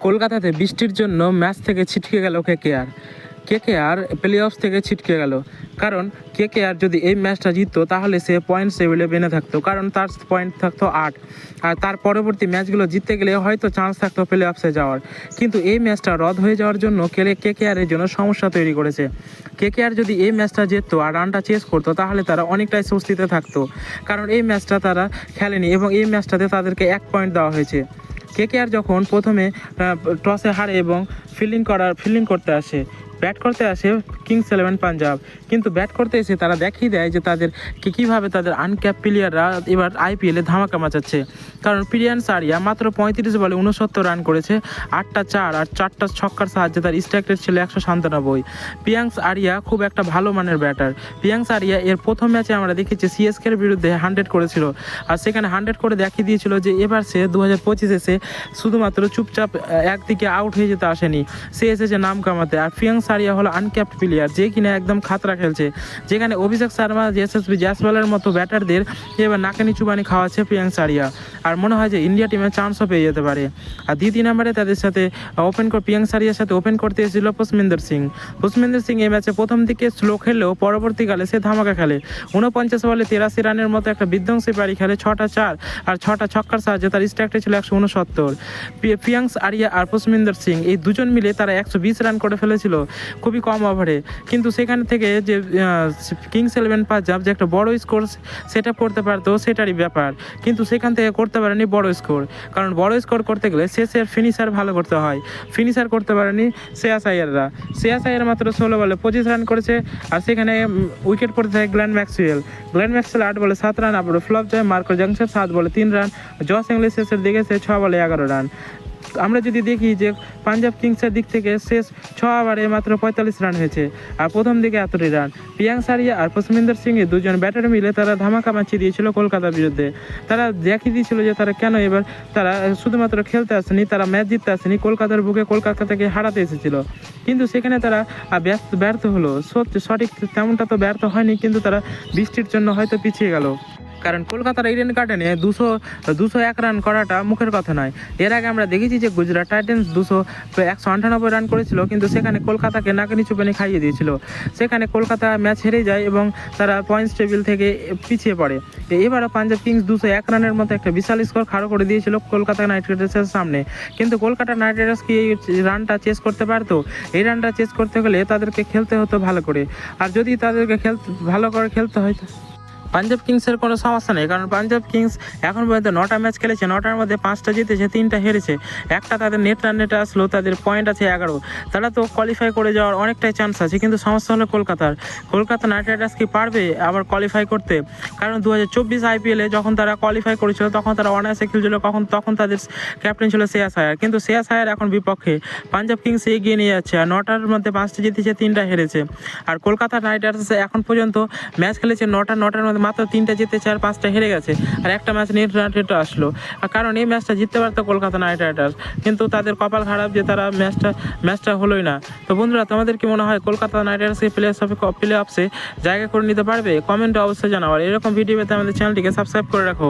কলকাতাতে বৃষ্টির জন্য ম্যাচ থেকে ছিটকে গেল কেকেআর। কেকেআর প্লে অফ থেকে ছিটকে গেল। কারণ কেকেআর যদি এই ম্যাচটা জিততো, তাহলে সে পয়েন্ট টেবিলে বেনে থাকতো। কারণ তার পয়েন্ট থাকতো আট। আর তার পরবর্তী ম্যাচগুলো জিততে গেলে হয়তো চান্স থাকতো প্লে অফসে যাওয়ার। কিন্তু এই ম্যাচটা রদ হয়ে যাওয়ার জন্য কেলে কেকেআরের জন্য সমস্যা তৈরি করেছে। কেকেআর যদি এই ম্যাচটা জিততো আর রানটা চেস করতো, তাহলে তারা অনেকটাই স্বস্তিতে থাকতো। কারণ এই ম্যাচটা তারা খেলেনি এবং এই ম্যাচটাতে তাদেরকে এক পয়েন্ট দেওয়া হয়েছে। কেকেআর যখন প্রথমে টসে হারে এবং ফিল্ডিং করার ফিল্ডিং করতে আসে ব্যাট করতে আসে কিংস ইলেভেন পাঞ্জাব। কিন্তু ব্যাট করতে এসে তারা দেখিয়ে দেয় যে তাদের কি কীভাবে তাদের আনক্যাপ প্লেয়াররা এবার আইপিএলে ধামাকা মাচাচ্ছে। কারণ প্রিয়ান সারিয়া মাত্র পঁয়ত্রিশ বলে উনসত্তর রান করেছে, আটটা চার আর চারটা ছক্কার সাহায্যে তার স্ট্রাইক রেট ছিল একশো সাতানব্বই। পিয়াংস আরিয়া খুব একটা ভালো মানের ব্যাটার। পিয়াংস আরিয়া এর প্রথম ম্যাচে আমরা দেখেছি সিএসকের বিরুদ্ধে হান্ড্রেড করেছিল। আর সেখানে হান্ড্রেড করে দেখিয়ে দিয়েছিল যে এবার সে দু হাজার পঁচিশে সে শুধুমাত্র চুপচাপ একদিকে আউট হয়ে যেতে আসেনি। সে এসেছে নাম কামাতে। আর পিয়াংস আরিয়া হলো আনক্যাপ্ট প্লেয়ার যে কিনা একদম খাতরা খেলছে। যেখানে অভিষেক শর্মা, এসএসবি জ্যাসওয়ালের মতো ব্যাটারদের এবার নাকানি চুবানি খাওয়াচ্ছে প্রিয়াংশ সারিয়া। আর মনে হয় যে ইন্ডিয়া টিমে চান্সও পেয়ে যেতে পারে। আর দ্বিতীয় নাম্বারে তাদের সাথে ওপেন করে প্রিয়াংশ আরিয়ার সাথে ওপেন করতে এসেছিল পুষ্মিন্দর সিং। পুষ্মিন্দর সিং এই ম্যাচে প্রথম দিকে স্লো খেললেও পরবর্তীকালে সে ধামাকা খেলে। উনপঞ্চাশ বলে তেরাশি রানের মতো একটা বিধ্বংসী পারি খেলে ছটা চার আর ছটা ছক্কার সাহায্যে তার স্ট্রাইকটা ছিল একশো উনসত্তর। প্রিয়াংশ আরিয়া আর পুষ্মিন্দর সিং এই দুজন মিলে তারা একশো বিশ রান করে ফেলেছিল। খুবই কম ওভারে কিন্তু সেখান থেকে যে কিংস ইলেভেন পাঞ্জাব যে একটা বড় স্কোর সেট আপ করতে পারতো, সেটারই ব্যাপার। কিন্তু সেখান থেকে করতে পারেনি বড় স্কোর কারণ বড় স্কোর করতে গেলে শেষের ফিনিশার ভালো করতে হয়। ফিনিশার করতে পারেনি শ্রেয়াস আয়াররা শ্রেয়াস আয়ার মাত্র ষোলো বলে পঁচিশ রান করেছে। আর সেখানে উইকেট পড়তে থাকে গ্ল্যান ম্যাক্সওয়েল গ্ল্যান ম্যাক্সওয়েল আট বলে সাত রান আবার ফ্লপ যায়। মার্কো জাংশন সাত বলে তিন রান জস ইংলিশ শেষের দিকে সে ছ বলে এগারো রান আমরা যদি দেখি যে পাঞ্জাব কিংসের দিক থেকে শেষ ছ ওভারে মাত্র পঁয়তাল্লিশ রান হয়েছে। আর প্রথম দিকে এতটি রান। প্রিয়াং সারিয়া আর পুষ্মিন্দর সিং দুজন ব্যাটার মিলে তারা ধামাকা মাছিয়ে দিয়েছিল কলকাতার বিরুদ্ধে। তারা দেখিয়ে দিয়েছিল যে তারা কেন এবার তারা শুধুমাত্র খেলতে আসেনি, তারা ম্যাচ জিততে আসেনি, কলকাতার বুকে কলকাতা থেকে হারাতে এসেছিল। কিন্তু সেখানে তারা ব্যর্থ হলো। সত্যি সঠিক তেমনটা তো ব্যর্থ হয়নি, কিন্তু তারা বৃষ্টির জন্য হয়তো পিছিয়ে গেল। কারণ কলকাতার ইডেন গার্ডেনে দুশো দুশো এক রান করাটা মুখের কথা নয়। এর আগে আমরা দেখেছি যে গুজরাট টাইটেন্স দুশো, একশো আটানব্বই রান করেছিল, কিন্তু সেখানে কলকাতাকে নাকে নিচু পেনে খাইয়ে দিয়েছিল। সেখানে কলকাতা ম্যাচ হেরে যায় এবং তারা পয়েন্টস টেবিল থেকে পিছিয়ে পড়ে। এবারও পাঞ্জাব কিংস দুশো এক রানের মতো একটা বিশাল স্কোর খাড়ো করে দিয়েছিল কলকাতা নাইট রাইডার্সের সামনে। কিন্তু কলকাতা নাইট রাইডার্স কি এই রানটা চেস করতে পারতো? এই রানটা চেস করতে গেলে তাদেরকে খেলতে হতো ভালো করে। আর যদি তাদেরকে খেলতে ভালো করে খেলতে হয় পাঞ্জাব কিংসের কোনো সমস্যা নেই, কারণ পাঞ্জাব কিংস এখন পর্যন্ত নটা ম্যাচ খেলেছে, নটার মধ্যে পাঁচটা জিতেছে, তিনটা হেরেছে। একটা তাদের নেট রান নেটে আসলো, তাদের পয়েন্ট আছে এগারো। তারা তো কোয়ালিফাই করে যাওয়ার অনেকটাই চান্স আছে, কিন্তু সমস্যা হলো কলকাতার। কলকাতা নাইট রাইডার্স কি পারবে আবার কোয়ালিফাই করতে? কারণ দু হাজার চব্বিশ আইপিএলে যখন তারা কোয়ালিফাই করেছিল, তখন তারা অনায়াসে খেলছিল, কখন, তখন তাদের ক্যাপ্টেন ছিল শ্রেয়াস আয়ার। কিন্তু শ্রেয়াস আয়ার এখন বিপক্ষে। পাঞ্জাব কিংস এগিয়ে নিয়ে যাচ্ছে, আর নটার মধ্যে পাঁচটা জিতেছে, তিনটা হেরেছে। আর কলকাতা নাইট রাইডার্স এখন পর্যন্ত ম্যাচ খেলেছে নটা, নটার মধ্যে মাত্র তিনটা জিতেছে চার, পাঁচটা হেরে গেছে। আর একটা ম্যাচ নেট রাইট আসলো। আর কারণ এই ম্যাচটা জিততে পারতো কলকাতা নাইট রাইডার্স। কিন্তু তাদের কপাল খারাপ যে তারা ম্যাচটা ম্যাচটা হলোই না। তো বন্ধুরা, তোমাদের কি মনে হয় কলকাতা নাইট রাইডার্সকে প্লে অফে প্লে অফসে জায়গা করে নিতে পারবে? কমেন্টে অবশ্যই জানাও। আর এরকম ভিডিও পেতে আমাদের চ্যানেলটিকে সাবস্ক্রাইব করে রাখো।